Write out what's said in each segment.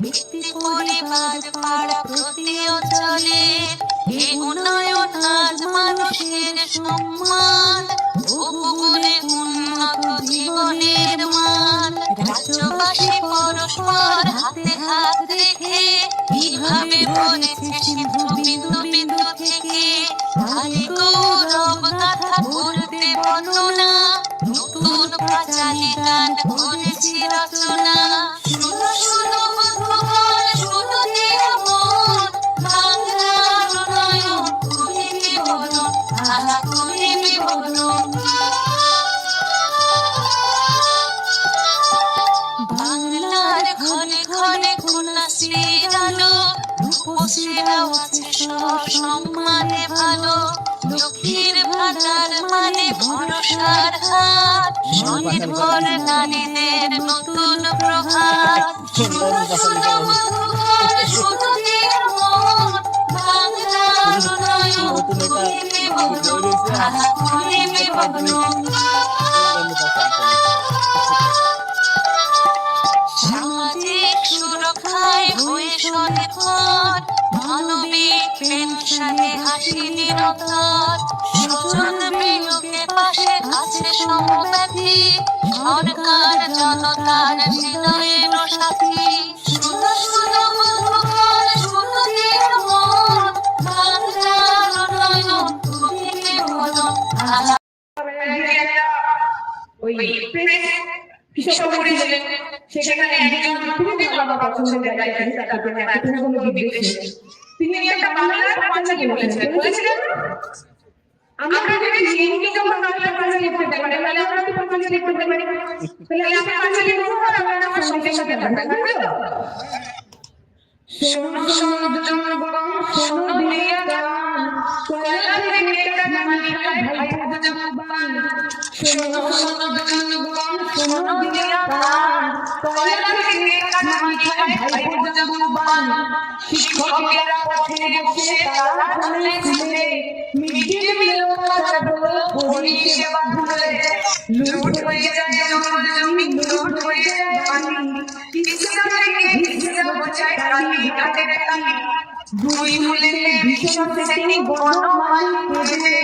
ভিত্তি পরিবার মানুষের সম্মান। জীবনের মান। রাজ্যবাসী পরস্পর হাতে হাত রেখে কীভাবে বলেছে সিন্ধু থেকে? বর্ণনা। নতুন রচনা। শুনো সামাজিক সুরক্ষায় হয়ে স্বনির্ভর মানবিক পেনশনে হাসি নিরন্তর আছে সমব্যাধি সরকার জনতার হৃদয়ের সাথী। শুনো শুনো বন্ধুগণ শুনো মন ওই প্রেস হিসাব করেছিলেন সেখানে একজন খুবই ভালো পছন্দের জায়গায় তিনি একটা বাংলার পাঁচালি বলেছিলেন? আমরা যদি হিন্দি যখন বাংলা পাঁচালি লিখতে পারি, তাহলে আমরা তো পাঁচালি লিখতে পারি। তাহলে এই পাঁচালি লিখব আর আমরা সঙ্গে সাথে থাকব? শোনো শোনো জনগণ শোনো দিয়া গান। থেকে কাটমানি ভাই জবান শোনো শোনো জনগণ শোনো দিয়া গান। থেকে কাটমানি ভাই জবান শিক্ষকেরা পথে বসে, তারা খুলে খুলে মিডিল মিল পরিষেবা ভুলে লুট হয়ে যায় জমি, লুট হয়ে যায় পানি থেকে ভিজে বোঝায় কালি কাটে কালি দুই মূলে ভীষণ শ্রেণি বনমালী খুঁজে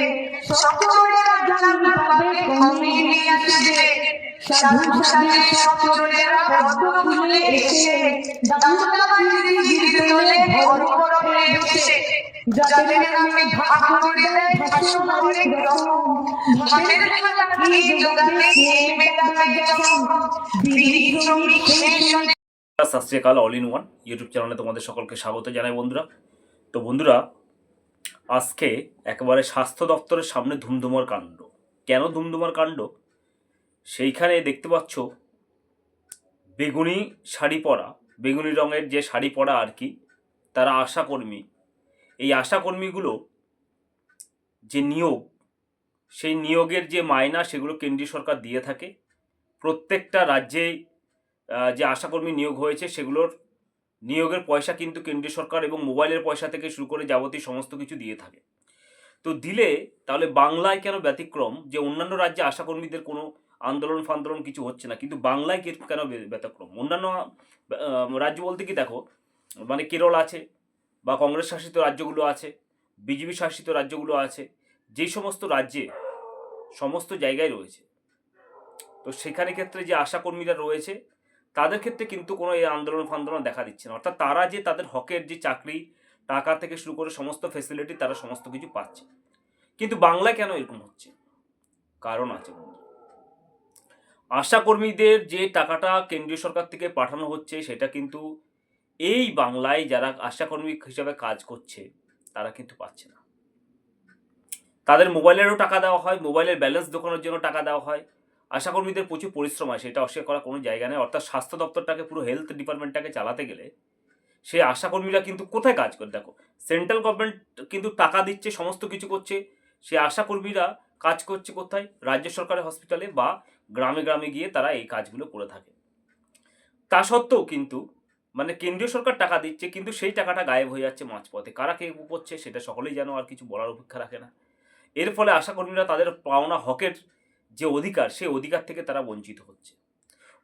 সকলেরা জান পাবে কমিয়ে আসবে সাধু সাধে সকলেরা পদ্ম ফুলে এসে দামদাবাজি যাদের নামে ভাগ করে দেয় কি যখন বিড়ি শ্রমিক শেষ অল ইন ওয়ান ইউটিউব চ্যানেলে তোমাদের সকলকে স্বাগত জানাই বন্ধুরা। তো বন্ধুরা আজকে একেবারে স্বাস্থ্য দপ্তরের সামনে ধুমধুমার কাণ্ড। কেন ধুমধুমার কাণ্ড? সেইখানে দেখতে পাচ্ছ বেগুনি শাড়ি পরা বেগুনি রঙের যে শাড়ি পরা আর কি তারা আশাকর্মী। এই আশাকর্মীগুলো যে নিয়োগ সেই নিয়োগের যে মায়না সেগুলো কেন্দ্রীয় সরকার দিয়ে থাকে। প্রত্যেকটা রাজ্যেই আহ, যে আশাকর্মী নিয়োগ হয়েছে সেগুলোর নিয়োগের পয়সা কিন্তু কেন্দ্রীয় সরকার এবং মোবাইলের পয়সা থেকে শুরু করে যাবতীয় সমস্ত কিছু দিয়ে থাকে। তো দিলে তাহলে বাংলায় কেন ব্যতিক্রম? যে অন্যান্য রাজ্যে আশাকর্মীদের কোনো আন্দোলন ফান্দোলন কিছু হচ্ছে না কিন্তু বাংলায় কেন ব্যতিক্রম? অন্যান্য রাজ্য বলতে কি দেখো মানে কেরল আছে বা কংগ্রেস শাসিত রাজ্যগুলো আছে, বিজেপি শাসিত রাজ্যগুলো আছে যেই সমস্ত রাজ্যে সমস্ত জায়গায় রয়েছে। তো সেখানে ক্ষেত্রে যে আশাকর্মীরা রয়েছে, তাদের ক্ষেত্রে কিন্তু কোনো এই আন্দোলন ফান্দোলন দেখা দিচ্ছে না। অর্থাৎ তারা যে তাদের হকের যে চাকরি, টাকা থেকে শুরু করে সমস্ত ফেসিলিটি তারা সমস্ত কিছু পাচ্ছে। কিন্তু বাংলায় কেন এরকম হচ্ছে? কারণ আছে আশাকর্মীদের যে টাকাটা কেন্দ্রীয় সরকার থেকে পাঠানো হচ্ছে, সেটা কিন্তু এই বাংলায় যারা আশাকর্মী হিসাবে কাজ করছে, তারা কিন্তু পাচ্ছে না। তাদের মোবাইলেরও টাকা দেওয়া হয়, মোবাইলের ব্যালেন্স দোকানের জন্য টাকা দেওয়া হয়। আশাকর্মীদের প্রচুর পরিশ্রম হয়, সেটা অস্বীকার করা কোনো জায়গা নেই। অর্থাৎ স্বাস্থ্য দপ্তরটাকে, পুরো হেলথ ডিপার্টমেন্টটাকে চালাতে গেলে সেই আশাকর্মীরা কিন্তু কোথায় কাজ করে? দেখো সেন্ট্রাল গভর্নমেন্ট কিন্তু টাকা দিচ্ছে, সমস্ত কিছু করছে। সেই আশাকর্মীরা কাজ করছে কোথায়? রাজ্য সরকারের হসপিটালে বা গ্রামে গ্রামে গিয়ে তারা এই কাজগুলো করে থাকে। তা সত্ত্বেও কিন্তু মানে কেন্দ্রীয় সরকার টাকা দিচ্ছে, কিন্তু সেই টাকাটা গায়েব হয়ে যাচ্ছে মাঝপথে। কারা কে করছে সেটা সকলেই যেন আর কিছু বলার অপেক্ষা রাখে না। এর ফলে আশাকর্মীরা তাদের পাওনা হকের যে অধিকার, সেই অধিকার থেকে তারা বঞ্চিত হচ্ছে।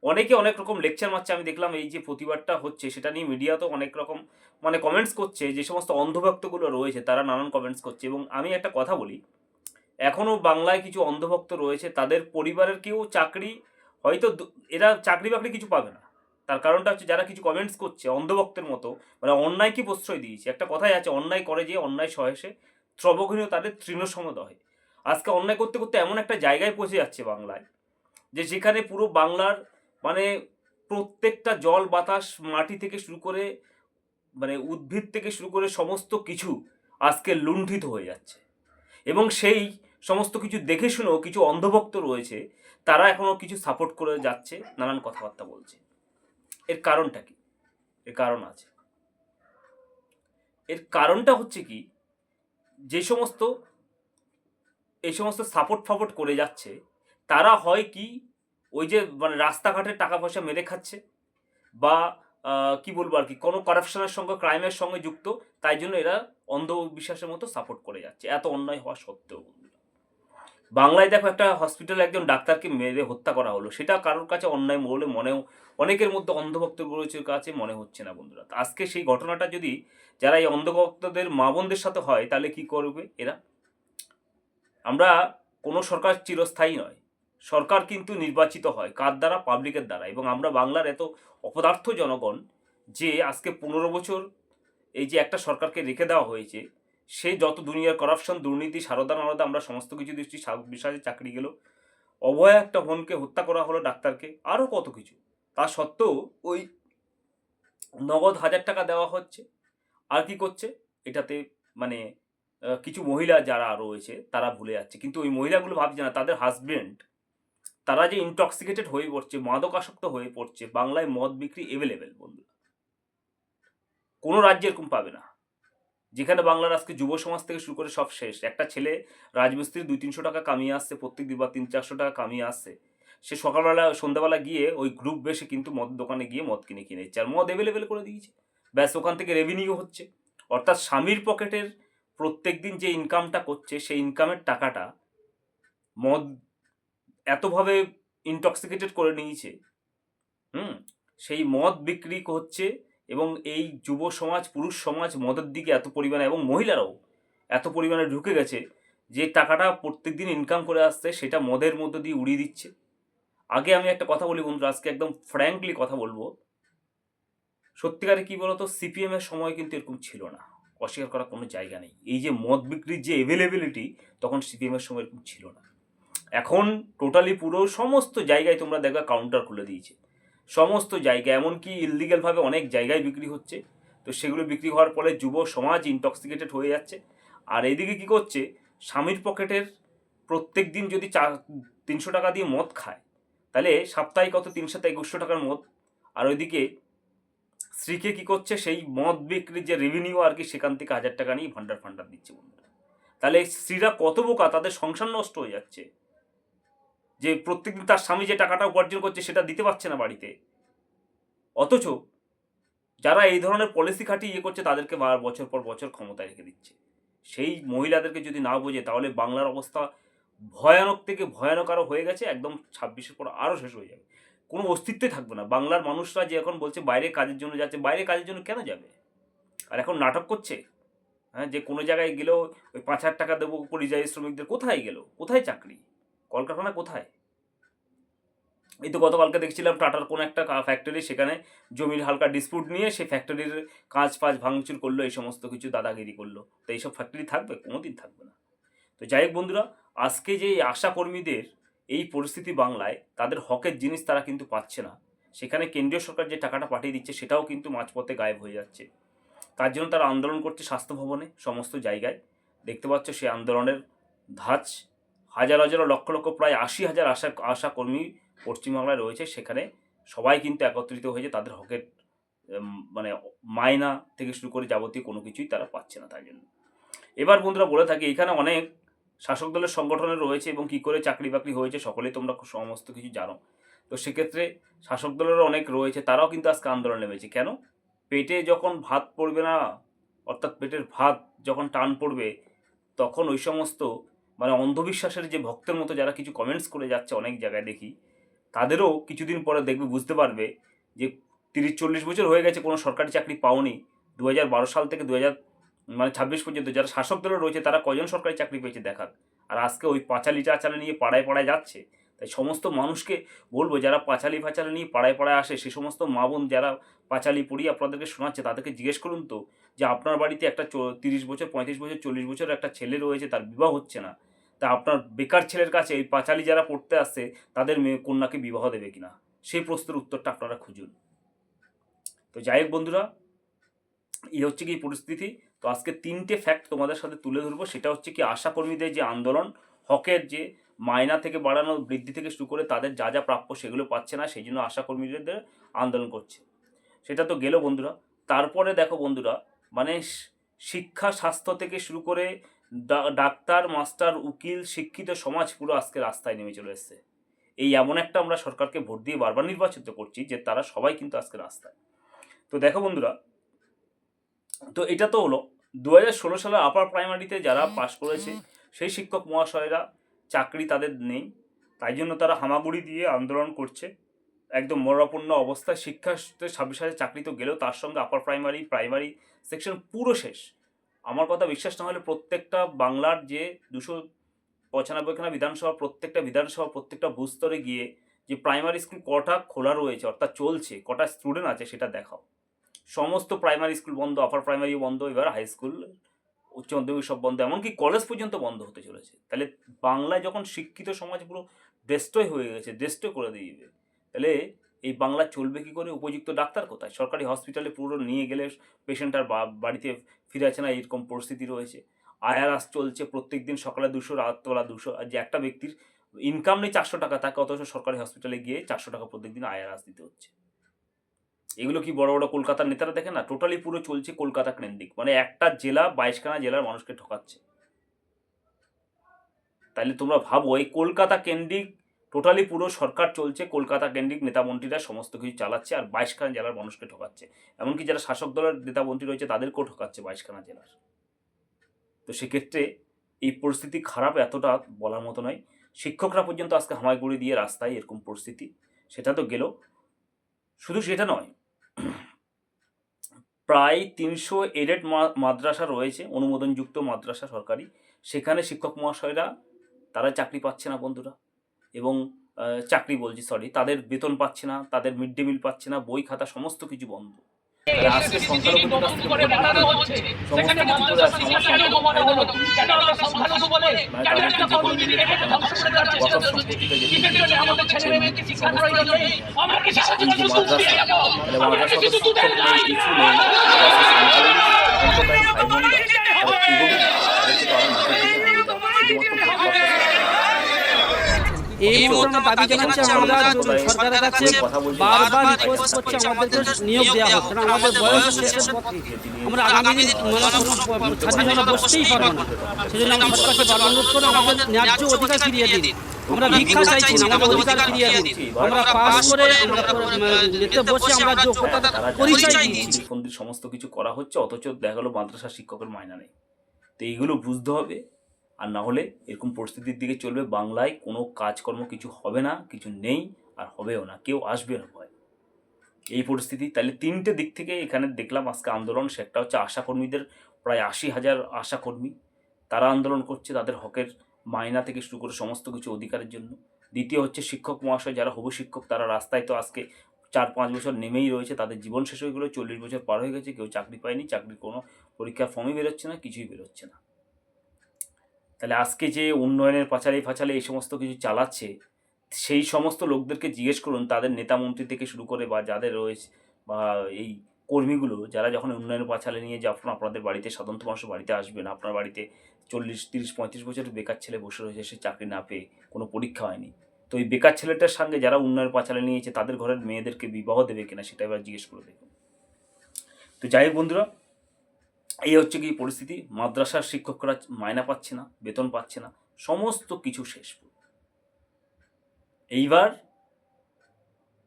অনেকে অনেক রকম লেকচার মারছে, আমি দেখলাম এই যে প্রতিবাদটা হচ্ছে, সেটা নিয়ে মিডিয়াতেও অনেক রকম মানে কমেন্টস করছে, যে সমস্ত অন্ধভক্তগুলো রয়েছে, তারা নানান কমেন্টস করছে। এবং আমি একটা কথা বলি এখনও বাংলায় কিছু অন্ধভক্ত রয়েছে, তাদের পরিবারের কেউ চাকরি, হয়তো এরা চাকরি বাকরি কিছু পাবে না। তার কারণটা হচ্ছে যারা কিছু কমেন্টস করছে, অন্ধভক্তের মতো মানে অন্যায়কে প্রশ্রয় দিয়েছে? একটা কথাই আছে, অন্যায় করে যে অন্যায় সহেসে ত্রবঘনীয় তাদের তৃণসমদয় আজকে অন্যায় করতে করতে এমন একটা জায়গায় পৌঁছে যাচ্ছে বাংলায়, যে যেখানে পুরো বাংলার মানে প্রত্যেকটা জল, বাতাস, মাটি থেকে শুরু করে মানে উদ্ভিদ থেকে শুরু করে সমস্ত কিছু আজকে লুণ্ঠিত হয়ে যাচ্ছে। এবং সেই সমস্ত কিছু দেখে শুনেও কিছু অন্ধভক্ত রয়েছে, তারা এখনও কিছু সাপোর্ট করে যাচ্ছে, নানান কথাবার্তা বলছে। এর কারণটা কি? এর কারণ আছে। এর কারণটা হচ্ছে কি, যে সমস্ত, এই সমস্ত সাপোর্ট ফাপোর্ট করে যাচ্ছে, তারা হয় কি, ওই যে মানে রাস্তাঘাটে টাকা পয়সা মেরে খাচ্ছে বা কি বলব আর কি, কোনো করাপশনের সঙ্গে ক্রাইমের সঙ্গে যুক্ত, তাই জন্য এরা অন্ধবিশ্বাসের মতো সাপোর্ট করে যাচ্ছে। এত অন্যায় হওয়া সত্ত্বেও। বাংলায় দেখো একটা হসপিটালে একজন ডাক্তারকে মেরে হত্যা করা হলো। সেটা কারোর কাছে অন্যায় বলে মনেও অনেকের মধ্যে অন্ধভক্ত রয়েছে কাছে মনে হচ্ছে না বন্ধুরা। আজকে সেই ঘটনাটা যদি যারা এই অন্ধভক্তদের মা বোনদের সাথে হয়, তাহলে কি করবে এরা? আমরা কোনো সরকার চিরস্থায়ী নয়। সরকার কিন্তু নির্বাচিত হয় কার দ্বারা? পাবলিকের দ্বারা। এবং আমরা বাংলার এত অপদার্থ জনগণ যে আজকে পনেরো বছর এই যে একটা সরকারকে রেখে দেওয়া হয়েছে সে যত দুনিয়ার করাপশন দুর্নীতি সারদা নারদা আমরা সমস্ত কিছু দেখছি বিশ্বাসে চাকরি গেল। অভয়া একটা বোনকে হত্যা করা হলো ডাক্তারকে আরও কত কিছু। তা সত্ত্বেও ওই নগদ হাজার টাকা দেওয়া হচ্ছে। আর কি করছে? এটাতে মানে কিছু মহিলা যারা রয়েছে, তারা ভুলে যাচ্ছে। কিন্তু ওই মহিলাগুলো ভাবছে না, তাদের হাজবেন্ড তারা যে ইনটক্সিকেটেড হয়ে পড়ছে, মাদকাসক্ত হয়ে পড়ছে, বাংলায় মদ বিক্রি এভেলেবেল বন্ধুরা। কোনো রাজ্যে এরকম পাবে না। যেখানে বাংলার আজকে যুব সমাজ থেকে শুরু করে সব শেষ। একটা ছেলে রাজমিস্ত্রি দুই তিনশো টাকা কামিয়ে আসছে, প্রত্যেক দিন বা তিন চারশো টাকা কামিয়ে আসছে। সে সকালবেলা, সন্ধ্যাবেলা গিয়ে ওই গ্রুপ বেশে কিন্তু মদ দোকানে গিয়ে মদ কিনে কিনে দিচ্ছে। আর মদ এভেলেবেল করে দিয়েছে। ব্যাস, ওখান থেকে রেভিনিউ হচ্ছে। অর্থাৎ স্বামীর পকেটের প্রত্যেক দিন যে ইনকামটা করছে, সেই ইনকামের টাকাটা মদ এতভাবে ইনটক্সিকেটেড করে নিয়েছে। হুম? সেই মদ বিক্রি হচ্ছে এবং এই যুব সমাজ, পুরুষ সমাজ মদের দিকে এত পরিমাণে এবং মহিলারাও এত পরিমাণে ঢুকে গেছে যে টাকাটা প্রত্যেক দিন ইনকাম করে আসছে, সেটা মদের মধ্যে দিয়ে উড়িয়ে দিচ্ছে। আগে আমি একটা কথা বলি বন্ধুরা, আজকে একদম ফ্র্যাঙ্কলি কথা বলব। সত্যিকারে কি বলতো সিপিএম এর সময় কিন্তু এরকম ছিল না। অস্বীকার করার কোনো জায়গা নেই। এই যে মদ বিক্রির যে অ্যাভেলেবিলিটি তখন সিপিএম এর সময় এরকম ছিল না। এখন টোটালি পুরো সমস্ত জায়গায় তোমরা দেখবে কাউন্টার খুলে দিয়েছে। সমস্ত জায়গায় এমনকি ইললিগালভাবে অনেক জায়গায় বিক্রি হচ্ছে। তো সেগুলো বিক্রি হওয়ার ফলে যুব সমাজ ইনটক্সিকেটেড হয়ে যাচ্ছে। আর এইদিকে কি করছে? স্বামীর পকেটের প্রত্যেক দিন যদি চা, তিনশো টাকা দিয়ে মদ খায়, তাহলে সাপ্তাহিক কত তিনশো একুশশো টাকার মদ। আর ওইদিকে স্ত্রীকে কি করছে? সেই মদ বিক্রির যে রেভিনিউ আর কি, সেখান থেকে হাজার টাকা নিয়ে ভান্ডার ফান্ডার দিচ্ছে বন্ধুরা। তাহলে স্ত্রীরা কত বোকা? তাদের সংসার নষ্ট হয়ে যাচ্ছে। যে প্রত্যেকদিন তার স্বামী যে টাকাটা উপার্জন করছে সেটা দিতে পারছে না বাড়িতে। অথচ যারা এই ধরনের পলিসি খাটিয়ে ইয়ে করছে তাদেরকে বার বছর পর বছর ক্ষমতায় রেখে দিচ্ছে। সেই মহিলাদেরকে যদি না বোঝে তাহলে বাংলার অবস্থা ভয়ানক থেকে ভয়ানক আরও হয়ে গেছে, একদম ছাব্বিশের পর আরও শেষ হয়ে যাবে। কোনো অস্তিত্বই থাকবে না। বাংলার মানুষরা যে এখন বলছে বাইরে কাজের জন্য যাচ্ছে, বাইরে কাজের জন্য কেন যাবে? আর এখন নাটক করছে? হ্যাঁ যে কোনো জায়গায় গেলেও ওই পাঁচ হাজার টাকা দেবো, পরিযায়ী শ্রমিকদের কোথায় গেল? কোথায় চাকরি? কলকারখানা কোথায়? এই তো গতকালকে দেখছিলাম টাটার কোনো একটা ফ্যাক্টরি সেখানে জমির হালকা ডিসপুট নিয়ে সেই ফ্যাক্টরির কাজ ফাজ ভাঙচুর করল, এই সমস্ত কিছু দাদাগিরি করল। তো এইসব ফ্যাক্টরি থাকবে? কোনো দিন থাকবে না। তো যাই হোক বন্ধুরা, আজকে যে আশা কর্মীদের এই পরিস্থিতি বাংলায়, তাদের হকের জিনিস তারা কিন্তু পাচ্ছে না। সেখানে কেন্দ্রীয় সরকার যে টাকাটা পাঠিয়ে দিচ্ছে, সেটাও কিন্তু মাঝপথে গায়েব হয়ে যাচ্ছে। তার জন্য তারা আন্দোলন করছে স্বাস্থ্য ভবনে, সমস্ত জায়গায়। দেখতে পাচ্ছ সেই আন্দোলনের ধাঁচ। হাজার হাজার লক্ষ লক্ষ, প্রায় আশি হাজার আশা আশা কর্মী পশ্চিমবাংলায় রয়েছে। সেখানে সবাই কিন্তু একত্রিত হয়েছে, তাদের হকের মানে মায়না থেকে শুরু করে যাবতীয় কোনো কিছুই তারা পাচ্ছে না তাই জন্য। এবার বন্ধুরা বলে থাকি, এখানে অনেক শাসক দলের সংগঠনের রয়েছে এবং কি করে চাকরি বাকরি হয়েছে সকলেই তোমরা সমস্ত কিছু জানো। তো সেক্ষেত্রে শাসক দলেরও অনেক রয়েছে, তারাও কিন্তু আজকে আন্দোলন নেমেছে। কেন? পেটে যখন ভাত পড়বে না, অর্থাৎ পেটের ভাত যখন টান পড়বে, তখন ওই সমস্ত মানে অন্ধবিশ্বাসের যে ভক্তের মতো যারা কিছু কমেন্টস করে যাচ্ছে অনেক জায়গায় দেখি, তাদেরও কিছুদিন পরে দেখবে বুঝতে পারবে যে তিরিশ চল্লিশ বছর হয়ে গেছে কোনো সরকারি চাকরি পাওনি। দু বারো সাল থেকে দু হাজার মানে ছাব্বিশ পর্যন্ত যারা শাসক দলে রয়েছে তারা কজন সরকারি চাকরি পেয়েছে দেখাক। আর আজকে ওই পাঁচালি চাচালি নিয়ে পাড়ায় পাড়ায় যাচ্ছে। তাই সমস্ত মানুষকে বলব, যারা পাঁচালি ফাচালি নিয়ে পাড়ায় পাড়ায় আসে, সে সমস্ত মা বোন যারা পাঁচালি পড়িয়ে আপনাদেরকে শোনাচ্ছে, তাদেরকে জিজ্ঞেস করুন তো যে আপনার বাড়িতে একটা তিরিশ বছর, পঁয়ত্রিশ বছর, চল্লিশ বছর একটা ছেলে রয়েছে, তার বিবাহ হচ্ছে না। তা আপনার বেকার ছেলের কাছে এই পাঁচালি যারা পড়তে আসছে, তাদের মেয়ে কন্যাকে বিবাহ দেবে কিনা? সেই প্রশ্নের উত্তরটা আপনারা খুঁজুন। তো যাই হোক বন্ধুরা, এই হচ্ছে কি পরিস্থিতি। তো আজকে তিনটে ফ্যাক্ট তোমাদের সাথে তুলে ধরবো, সেটা হচ্ছে কি আশাকর্মীদের যে আন্দোলন, হকের যে মায়না থেকে বাড়ানো বৃদ্ধি থেকে শুরু করে তাদের যা যা প্রাপ্য সেগুলো পাচ্ছে না সেই জন্য আশাকর্মীদের আন্দোলন করছে। সেটা তো গেল বন্ধুরা। তারপরে দেখো বন্ধুরা মানে শিক্ষা স্বাস্থ্য থেকে শুরু করে ডাক্তার মাস্টার উকিল শিক্ষিত সমাজ পুরো আজকে রাস্তায় নেমে চলে এসছে। এই এমন একটা আমরা সরকারকে ভোট দিয়ে বারবার নির্বাচিত করছি যে তারা সবাই কিন্তু আজকে রাস্তায়। তো দেখো বন্ধুরা তো এটা তো হলো। দু হাজার ষোলো সালে আপার প্রাইমারিতে যারা পাশ করেছে সেই শিক্ষক মহাশয়েরা চাকরি তাদের নেই। তাই জন্য তারা হামাগুড়ি দিয়ে আন্দোলন করছে। একদম মরাপন্ন অবস্থায় ছাব্বিশ হাজার চাকরি তো গেলেও তার সঙ্গে আপার প্রাইমারি প্রাইমারি সেকশন পুরো শেষ। আমার কথা বিশ্বাস না হলে প্রত্যেকটা বাংলার যে দুশো পঁচানব্বইখানা বিধানসভা, প্রত্যেকটা বিধানসভা, প্রত্যেকটা বুস্তরে গিয়ে যে প্রাইমারি স্কুল কটা খোলা রয়েছে, অর্থাৎ চলছে, কটা স্টুডেন্ট আছে সেটা দেখাও। সমস্ত প্রাইমারি স্কুল বন্ধ আপার প্রাইমারি বন্ধ, এবার হাই স্কুল উচ্চ মাধ্যমিক সব বন্ধ, এমনকি কলেজ পর্যন্ত বন্ধ হতে চলেছে। তাহলে বাংলায় যখন শিক্ষিত সমাজ পুরো ডেস্ট্রয় হয়ে গেছে ডেস্ট্রয় করে দিবে। তাহলে এই বাংলা চলবে কি করে? উপযুক্ত ডাক্তার কোথায়? সরকারি হসপিটালে পুরো নিয়ে গেলে পেশেন্ট আর বাড়িতে ফিরে আসে না এরকম পরিস্থিতি রয়েছে। আয়ারাস চলছে প্রত্যেক দিন সকালে দুশো রাতবেলা দুশো। আর যে একটা ব্যক্তির ইনকাম নেই চারশো টাকা, তাকে অথচ সরকারি হসপিটালে গিয়ে চারশো টাকা প্রত্যেক দিন আয়ারাস দিতে হচ্ছে। এগুলো কি বড় বড় কলকাতার নেতারা দেখে না? টোটালি পুরো চলছে কলকাতা কেন্দ্রিক। মানে একটা জেলা বাইশখানা জেলার মানুষকে ঠকাচ্ছে। তাহলে তোমরা ভাবো, এই কলকাতা কেন্দ্রিক টোটালি পুরো সরকার চলছে, কলকাতা কেন্দ্রিক নেতামন্ত্রীরা সমস্ত কিছু চালাচ্ছে আর বাইশখানা জেলার মানুষকে ঠকাচ্ছে। এমনকি যারা শাসক দলের নেতামন্ত্রী রয়েছে, তাদেরকেও ঠকাচ্ছে বাইশখানা জেলার। তো সেক্ষেত্রে এই পরিস্থিতি খারাপ এতটা বলার মতো নয়। শিক্ষকরা পর্যন্ত আজকে হামাগুড়ি দিয়ে রাস্তায় এরকম পরিস্থিতি। সেটা তো গেল। শুধু সেটা নয় প্রায় তিনশো এডেড মাদ্রাসা রয়েছে, অনুমোদনযুক্ত মাদ্রাসা সরকারি। সেখানে শিক্ষক মহাশয়রা, তারা চাকরি পাচ্ছে না বন্ধুরা। এবং চাকরি বলছি সরি তাদের বেতন পাচ্ছে না, তাদের মিড ডে মিল পাচ্ছে না, বই খাতা, সমস্ত কিছু বন্ধ। আজকে সংখ্যালঘুদের কাছ থেকে ভোট নিতে হচ্ছে। সমস্ত কিছু করে আর সংখ্যালঘু ভাই মানে তাদেরকে এই মুহূর্তে দাবি জানাচ্ছি আমরা সরকারের কাছে বারবার রিকোয়েস্ট করছি আমাদেরকে নিয়োগ দেওয়া হোক কারণ আমাদের বয়স শেষের পথে আমরা আগামী দিন বসতেই পারব। না সেজন্য আমরা সরকারকে বারবার অনুরোধ করে আমাদের ন্যায্য অধিকার ফিরিয়ে দিন। আমরা ভিক্ষা চাইছি না আমাদের অধিকার ফিরিয়ে দিন। আমরা পাস করে আমরা বসে আমরা যোগ্যতা পরিচয় দিয়েছি সমস্ত কিছু করা হচ্ছে অথচ দেখা গেলো মাদ্রাসা শিক্ষকের মায়না নেই। তো এইগুলো বুঝতে হবে আর না হলে এরকম পরিস্থিতির দিকে চলবে। বাংলায় কোনো কাজকর্ম কিছু হবে না, কিছু নেই আর হবেও না, কেউ আসবে না ভয়। এই পরিস্থিতি, তাহলে তিনটে দিক থেকে এখানে দেখলাম আজকে আন্দোলন, সেটা হচ্ছে আশাকর্মীদের প্রায় আশি হাজার আশাকর্মী। তারা আন্দোলন করছে তাদের হকের মায়না থেকে শুরু করে সমস্ত কিছু অধিকারের জন্য। দ্বিতীয় হচ্ছে শিক্ষক মহাশয়, যারা হবু শিক্ষক, তারা রাস্তায় তো আজকে চার পাঁচ বছর নেমেই রয়েছে, তাদের জীবন শেষ হয়ে গেলো চল্লিশ বছর পার হয়ে গেছে, কেউ চাকরি পায়নি, চাকরির কোনো পরীক্ষার ফর্মই বেরোচ্ছে না, কিছুই বেরোচ্ছে না। তাহলে আজকে যে উন্নয়নের পাঁচালি ফাঁচালি এই সমস্ত কিছু চালাচ্ছে, সেই সমস্ত লোকদেরকে জিজ্ঞেস করুন, তাদের নেতা মন্ত্রী থেকে শুরু করে বা যাদের রয়েছে বা এই কর্মীগুলো, যারা যখন উন্নয়নের পাঁচালে নিয়ে যখন আপনাদের বাড়িতে সাধারণত মানুষের বাড়িতে আসবেন আপনার বাড়িতে চল্লিশ, তিরিশ, পঁয়ত্রিশ বছরের বেকার ছেলে বসে রয়েছে, সে চাকরি না পেয়ে কোনো পরীক্ষা হয়নি। তো এই বেকার ছেলেটার সঙ্গে যারা উন্নয়ন পাঁচালে নিয়েছে, তাদের ঘরের মেয়েদেরকে বিবাহ দেবে কিনা সেটা এবার জিজ্ঞেস করে দেখুন। তো যাই হোক বন্ধুরা এই হচ্ছে কি পরিস্থিতি। মাদ্রাসার শিক্ষকরা মায়না পাচ্ছে না, বেতন পাচ্ছে না, সমস্ত কিছু শেষ এইবার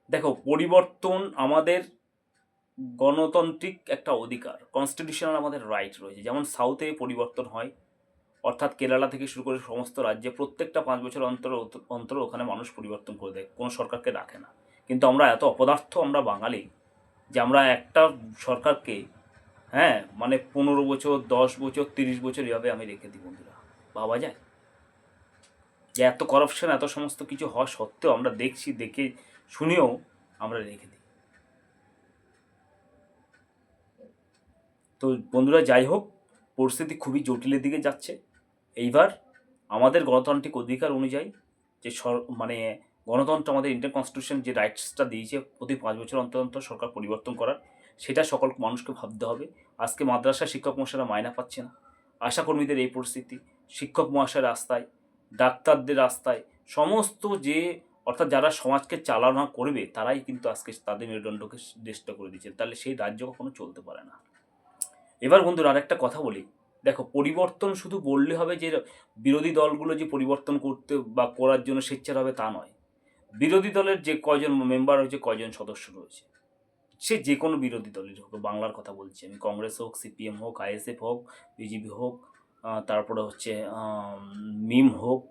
দেখো, পরিবর্তন আমাদের গণতান্ত্রিক একটা অধিকার কনস্টিটিউশনাল আমাদের রাইট রয়েছে। যেমন সাউথে পরিবর্তন হয়, অর্থাৎ কেরালা থেকে শুরু করে সমস্ত রাজ্যে প্রত্যেকটা পাঁচ বছর অন্তর অন্তর ওখানে মানুষ পরিবর্তন করে দেয়, কোনো সরকারকে রাখে না। কিন্তু আমরা এত অপদার্থ আমরা বাঙালি যে আমরা একটা সরকারকে হ্যাঁ মানে পনেরো বছর, দশ বছর, তিরিশ বছর এভাবে আমি রেখে দিই বন্ধুরা। ভাবা যায়? যে এত করাপশন এত সমস্ত কিছু হওয়া সত্ত্বেও আমরা দেখছি, দেখে শুনেও আমরা রেখে দিই। তো বন্ধুরা, যাই হোক, পরিস্থিতি খুবই জটিলের দিকে যাচ্ছে। এইবার আমাদের গণতান্ত্রিক অধিকার অনুযায়ী যে সর মানে গণতন্ত্র, আমাদের ইন্ডিয়ান কনস্টিটিউশন যে রাইটসটা দিয়েছে, প্রতি পাঁচ বছর অন্তর অন্তর সরকার পরিবর্তন করার সেটা সকল মানুষকে ভাবতে হবে। আজকে মাদ্রাসা শিক্ষক মশাইরা মায়না পাচ্ছে না। আশাকর্মীদের এই পরিস্থিতি, শিক্ষক মহাশয়ের রাস্তায়, ডাক্তারদের রাস্তায়, সমস্ত যে, অর্থাৎ যারা সমাজকে চালনা করবে, তারাই কিন্তু আজকে তাদের মেরুদণ্ডকে দেষ্ট করে দিচ্ছে। তাহলে সেই রাজ্য কখনো চলতে পারে না। এবার বন্ধুরা আরেকটা কথা বলি। দেখো, পরিবর্তন শুধু বললে হবে যে, বিরোধী দলগুলো যে পরিবর্তন করতে বা করার জন্য স্বেচ্ছার হবে তা নয়। বিরোধী দলের যে কয়জন মেম্বার রয়েছে, কয়জন সদস্য রয়েছে। সে যে কোনো বিরোধী দলের হোক, বাংলার কথা বলছি আমি, কংগ্রেস হোক, সিপিএম হোক, আইএসএফ হোক, বিজেপি হোক তারপরে হচ্ছে মিম হোক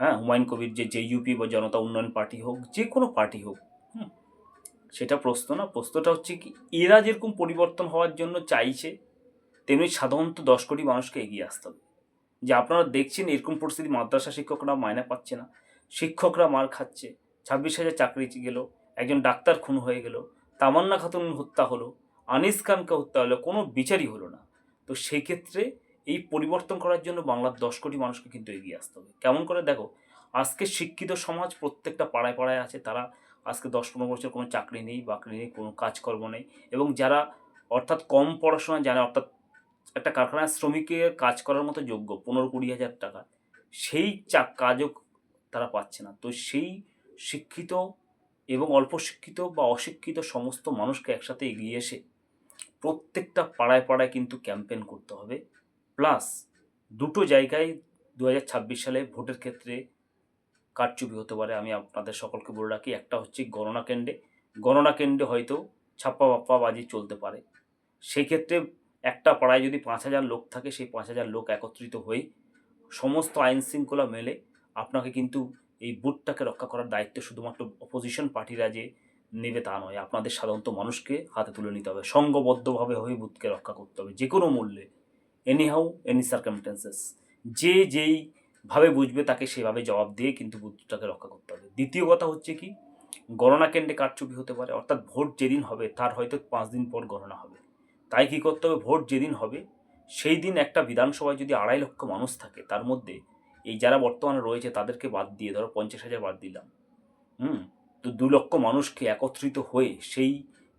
হ্যাঁ হুমায়ুন কবির যে জেইউপি বা জনতা উন্নয়ন পার্টি হোক, যে কোনো পার্টি হোক সেটা প্রশ্ন না প্রশ্নটা হচ্ছে কি, এরা যেরকম পরিবর্তন হওয়ার জন্য চাইছে, তেমনি সাধারণত দশ কোটি মানুষকে এগিয়ে আসতে হবে। যে আপনারা দেখছেন এরকম পরিস্থিতি, মাদ্রাসা শিক্ষকরা মায়না পাচ্ছে না, শিক্ষকরা মার খাচ্ছে, ছাব্বিশ হাজার চাকরি গেল, একজন ডাক্তার খুন হয়ে গেল তামান্না খাতুন হত্যা হলো, আনিস খানকে হত্যা হলো, কোনো বিচারই হলো না। তো সেক্ষেত্রে এই পরিবর্তন করার জন্য বাংলার দশ কোটি মানুষকে কিন্তু এগিয়ে আসতে হবে। কেমন করে? দেখো, আজকে শিক্ষিত সমাজ প্রত্যেকটা পাড়ায় পাড়ায় আছে, তারা আজকে দশ পনেরো বছর কোনো চাকরি নেই, বাকরি নেই, কোনো কাজকর্ম নেই এবং যারা অর্থাৎ কম পড়াশোনা জানে, অর্থাৎ একটা কারখানার শ্রমিকের কাজ করার মতো যোগ্য, পনেরো কুড়ি হাজার টাকা, সেই চা, কাজও তারা পাচ্ছে না। তো সেই শিক্ষিত এবং অল্প শিক্ষিত বা অশিক্ষিত সমস্ত মানুষকে একসাথে এগিয়ে এসে প্রত্যেকটা পাড়ায় পাড়ায় কিন্তু ক্যাম্পেন করতে হবে। প্লাস দুটো জায়গায় দু হাজার ছাব্বিশ সালে ভোটের ক্ষেত্রে কারচুপি হতে পারে। আমি আপনাদের সকলকে বলে রাখি, একটা হচ্ছে গণনা কেন্দ্রে। গণনা কেন্দ্রে হয়তো ছাপ্পা বাপ্পা বাজি চলতে পারে। সেই ক্ষেত্রে একটা পাড়ায় যদি পাঁচ হাজার লোক থাকে, সেই পাঁচ হাজার লোক একত্রিত হয়ে সমস্ত আইন শৃঙ্খলা মেলে আপনাকে কিন্তু এই বুথটাকে রক্ষা করার দায়িত্ব শুধুমাত্র অপোজিশন পার্টিরা যে নেবে তা নয়, আপনাদের সাধারণত মানুষকে হাতে তুলে নিতে হবে সংঘবদ্ধভাবে হয়ে বুথকে রক্ষা করতে হবে, যে কোনো মূল্যে এনি হাউ এনি সার্কামস্টেন্সেস যে যেই ভাবে বুঝবে তাকে সেভাবে জবাব দিয়ে কিন্তু বুথটাকে রক্ষা করতে হবে। দ্বিতীয় কথা হচ্ছে কি, গণনা কেন্দ্রে কারচুপি হতে পারে, অর্থাৎ ভোট যেদিন হবে তার হয়তো পাঁচ দিন পর গণনা হবে। তাই কী করতে হবে? ভোট যেদিন হবে, সেই দিন একটা বিধানসভায় যদি আড়াই লক্ষ মানুষ থাকে, তার মধ্যে এই যারা বর্তমানে রয়েছে তাদেরকে বাদ দিয়ে ধরো পঞ্চাশ হাজার বাদ দিলাম। হুম? তো দু লক্ষ মানুষকে একত্রিত হয়ে সেই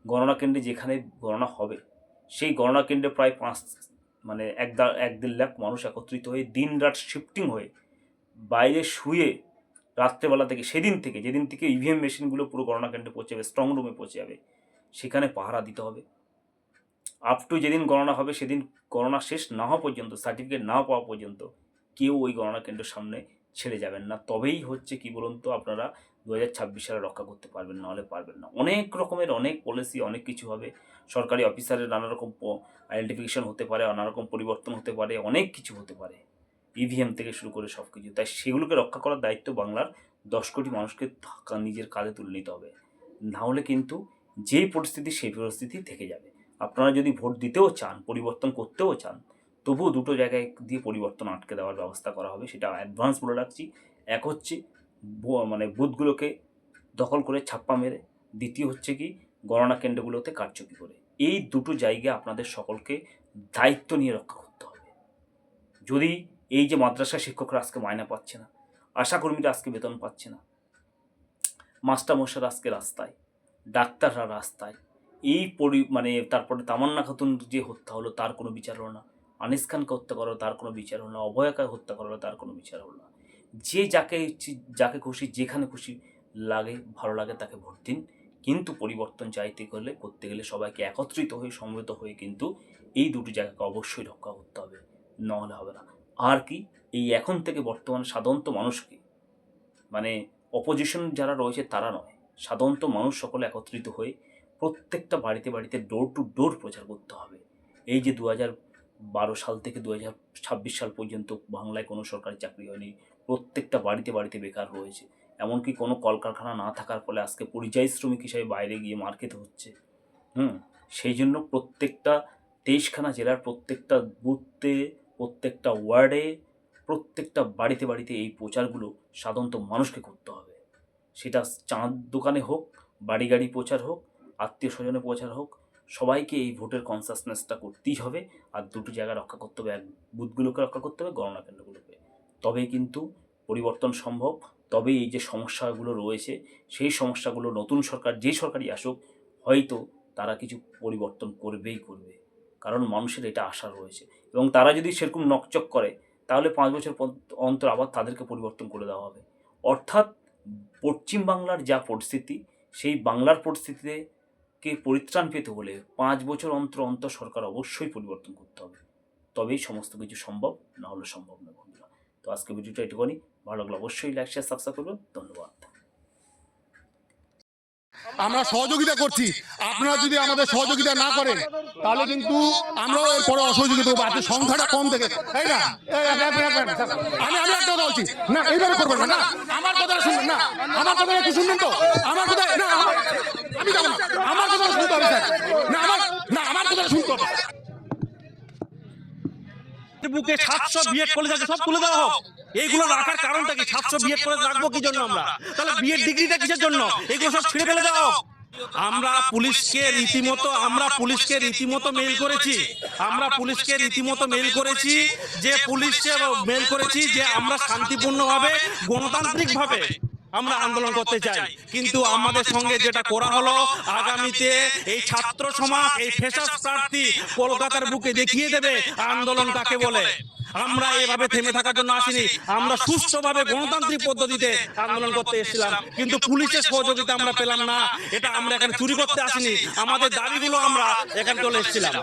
গণনা কেন্দ্রে যেখানে গণনা হবে, সেই গণনা কেন্দ্রে প্রায় পাঁচ মানে এক এক দেড় লাখ মানুষ একত্রিত হয়ে দিন রাত শিফটিং হয়ে বাইরে শুয়ে রাত্রেবেলা থেকে, সেদিন থেকে, যেদিন থেকে ইভিএম মেশিনগুলো পুরো গণনা কেন্দ্রে পৌঁছে যাবে স্ট্রং রুমে পৌঁছে যাবে, সেখানে পাহারা দিতে হবে। আপ টু যেদিন গণনা হবে, সেদিন গণনা শেষ না হওয়া পর্যন্ত সার্টিফিকেট না পাওয়া পর্যন্ত কেউ ওই গণনা কেন্দ্রের সামনে ছেড়ে যাবেন না। তবেই হচ্ছে কি বলুন তো, আপনারা দু হাজার ছাব্বিশ সালে রক্ষা করতে পারবেন না হলে পারবেন না। অনেক রকমের অনেক পলিসি অনেক কিছু হবে। সরকারি অফিসারের নানা রকম আইডেন্টিফিকেশন হতে পারে নানা রকম পরিবর্তন হতে পারে, অনেক কিছু হতে পারে। ইভিএম থেকে শুরু করে সব কিছু তাই সেগুলোকে রক্ষা করার দায়িত্ব বাংলার দশ কোটি মানুষকে নিজের কাজে তুলে নিতে হবে। না হলে কিন্তু যেই পরিস্থিতি, সেই পরিস্থিতি থেকে যাবে। আপনারা যদি ভোট দিতেও চান, পরিবর্তন করতেও চান তবুও দুটো জায়গায় দিয়ে পরিবর্তন আটকে দেওয়ার ব্যবস্থা করা হবে, সেটা অ্যাডভান্স বলে রাখছি। এক হচ্ছে মানে বুথগুলোকে দখল করে ছাপ্পা মেরে, দ্বিতীয় হচ্ছে কি গণনা কেন্দ্রগুলোতে কারচুপি করে। এই দুটো জায়গায় আপনাদের সকলকে দায়িত্ব নিয়ে রক্ষা করতে হবে। যদি এই যে মাদ্রাসা শিক্ষকরা আজকে মায়না পাচ্ছে না, আশাকর্মীরা আজকে বেতন পাচ্ছে না, মাস্টারমশাইরা আজকে রাস্তায়, ডাক্তাররা রাস্তায়, এই পরি মানে তারপরে তামান্না খাতুন যে হত্যা হলো তার কোনো বিচার হলো না। আনিস খানকে হত্যা করা তার কোনো বিচার হলো না, অভয়াকে হত্যা করা হলো তার কোনো বিচার হলো না। যে যাকে যাকে খুশি, যেখানে খুশি লাগে, ভালো লাগে তাকে ভোট দিন। কিন্তু পরিবর্তন চাইতে গেলে, করতে গেলে সবাইকে একত্রিত হয়ে, সমবেত হয়ে কিন্তু এই দুটো জায়গাকে অবশ্যই রক্ষা করতে হবে, নাহলে হবে না। আর কি, এই এখন থেকে বর্তমানে সাধারণত মানুষকে মানে অপোজিশন যারা রয়েছে তারা নয়, সাধারণত মানুষ সকলে একত্রিত হয়ে প্রত্যেকটা বাড়িতে বাড়িতে ডোর টু ডোর প্রচার করতে হবে। এই যে দু হাজার বারো সাল থেকে দু ছাব্বিশ সাল পর্যন্ত বাংলায় কোনো সরকারি চাকরি হয়নি। প্রত্যেকটা বাড়িতে বাড়িতে বেকার রয়েছে। এমনকি কোনো কলকারখানা না থাকার ফলে আজকে পরিযায়ী শ্রমিক হিসাবে বাইরে গিয়ে মার খেতে হচ্ছে। হুম? সেই জন্য প্রত্যেকটা তেইশখানা জেলার প্রত্যেকটা বুথে, প্রত্যেকটা ওয়ার্ডে, প্রত্যেকটা বাড়িতে বাড়িতে এই প্রচারগুলো সাধারণত মানুষকে করতে হবে। সেটা চাঁদ দোকানে হোক বাড়ি গাড়ি প্রচার হোক, আত্মীয় স্বজনে প্রচার হোক সবাইকে এই ভোটের কনসাসনেসটা করতেই হবে। আর দুটো জায়গা রক্ষা করতে হবে। এক বুথগুলোকে রক্ষা করতে হবে, গণনা কেন্দ্রগুলোকে। তবেই কিন্তু পরিবর্তন সম্ভব। তবে এই যে সমস্যাগুলো রয়েছে, সেই সমস্যাগুলো নতুন সরকার, যে সরকারই আসুক, হয়তো তারা কিছু পরিবর্তন করবেই করবে। কারণ মানুষের এটা আশা রয়েছে। এবং তারা যদি সেরকম নকচক করে, তাহলে পাঁচ বছর অন্তর আবার তাদেরকে পরিবর্তন করে দেওয়া হবে। অর্থাৎ পশ্চিম বাংলার যা পরিস্থিতি, সেই বাংলার পরিস্থিতিতে কে পরিত্রাণ পেতে হলে পাঁচ বছর অন্তর অন্তর সরকার অবশ্যই পরিবর্তন করতে হবে। তবেই সমস্ত কিছু সম্ভব না হলে সম্ভব না বন্ধুরা। তো আজকে ভিডিওটা এটুকুনি। ভালো লাগলে অবশ্যই লাইক শেয়ার সাবস্ক্রাইব করবেন। ধন্যবাদ। আমরা সহযোগিতা করছি। আপনারা যদি আমাদের সহযোগিতা না করেন তাহলে কিন্তু আমরাও এরপরে অসহযোগিতা করব। আজকে সংখ্যাটা কম থেকে তাই না আমি আমি একটা কথা বলছি। না এইভাবে করবেন না, আমার কথাটা শুনবেন না। আমার কথাটা একটু শুনবেন তো? আমার কথা না আমি যাব। আমার কথাটা শুনতে হবে না, আমার না, আমার কথাটা শুনতে হবে। বুকে সাতশো কলেজ আছে, সব তুলে দেওয়া হোক। এইগুলো রাখার কারণটা কি? সাতশো কলেজ রাখব কি জন্য আমরা? তাহলে ডিগ্রিটা কিসের জন্য? এগুলো সব ছিঁড়ে ফেলে দেওয়া হোক। আমরা পুলিশকে রীতিমতো আমরা পুলিশকে রীতিমতো মেইল করেছি। আমরা পুলিশকে রীতিমতো মেইল করেছি যে পুলিশকে মেইল করেছি যে আমরা শান্তিপূর্ণভাবে গণতান্ত্রিকভাবে আমরা আন্দোলন করতে চাই। কিন্তু আমাদের সঙ্গে যেটা করা হলো আগামীতে এই ছাত্র সমাজ এই ফেসাস প্রার্থী কলকাতার বুকে দেখিয়ে দেবে আন্দোলন কাকে বলে। আমরা এভাবে থেমে থাকার জন্য আসিনি। আমরা সুস্থভাবে গণতান্ত্রিক পদ্ধতিতে আন্দোলন করতে এসেছিলাম। কিন্তু পুলিশের সহযোগিতা আমরা পেলাম না। এটা আমরা এখানে চুরি করতে আসিনি। আমাদের দাবিগুলো আমরা এখানে চলে এসেছিলাম।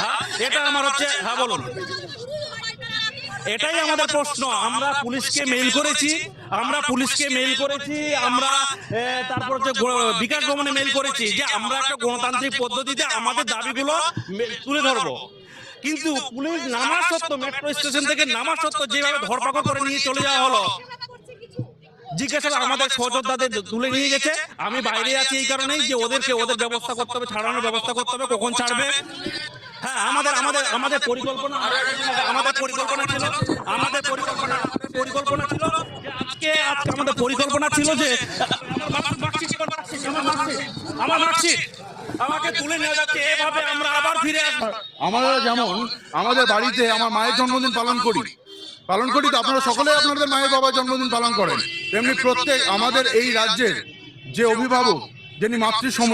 হ্যাঁ এটা আমার হচ্ছে হ্যাঁ বলুন এটাই আমাদের প্রশ্ন। আমরা পুলিশকে মেইল করেছি আমরা পুলিশকে মেইল করেছি আমরা তারপর গো- বিকাশ ভবনে মেইল করেছি যে আমরা একটা গণতান্ত্রিক পদ্ধতিতে আমাদের দাবিগুলো তুলে ধরবো। কিন্তু পুলিশ নামা সত্ত্বেও মেট্রো স্টেশন থেকে নামা সত্ত্বেও যেভাবে ধরপাকড় করে নিয়ে চলে যাওয়া হলো জিজ্ঞাসা আমাদের সহযোদ্ধাদের তুলে নিয়ে গেছে। আমি বাইরে আছি এই কারণেই যে ওদেরকে ওদের ব্যবস্থা করতে হবে ছাড়ানোর ব্যবস্থা করতে হবে কখন ছাড়বে? হ্যাঁ আমাদের আমাদের আমাদের পরিকল্পনা আমাদের পরিকল্পনা ছিল, আমাদের পরিকল্পনা পরিকল্পনা ছিল আজকে আজকে আমাদের পরিকল্পনা ছিল যে আমার আমাকে তুলে নিয়ে যাচ্ছে, এভাবে আমরা আবার ফিরে আমরা যেমন, আমাদের বাড়িতে আমার মায়ের জন্মদিন পালন করি। পালন করি তো আপনারা সকলে আপনাদের মায়ের বাবার জন্মদিন পালন করেন। তেমনি প্রত্যেক আমাদের এই রাজ্যের যে অভিভাবক, যিনি মাতৃসম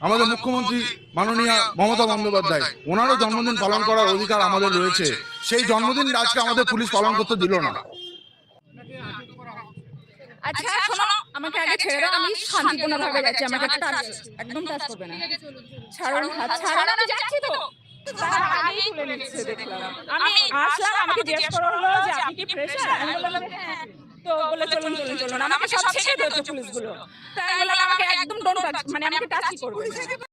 আমাদের মুখ্যমন্ত্রী মাননীয় মমতা বন্দ্যোপাধ্যায় ওনারও জন্মদিন পালন করার অধিকার আমাদের রয়েছে। সেই জন্মদিন আজকে আমাদের পুলিশ পালন করতে দিল না। আচ্ছা শোনো আমাকে আগে ছেড়ে দাও আমি শান্তিপূর্ণ যাচ্ছি আমাকে টাচ একদম টাচ করবে না। ছাড়ুন হাত ছাড়ুন। আমি যাচ্ছি তো। তার আগেই তুলে নিচ্ছে দেখলাম আমি আসলাম আমাকে জিজ্ঞেস করা হলো যে আপনি কি ফ্রেশার আমি বললাম হ্যাঁ। তো বলে চলুন চলুন চলুন আমাকে সব ছেড়ে দিয়েছে পুলিশগুলো। তাই বললাম আমাকে একদম ডোন্ট টাচ মানে আমাকে টাচই করবে।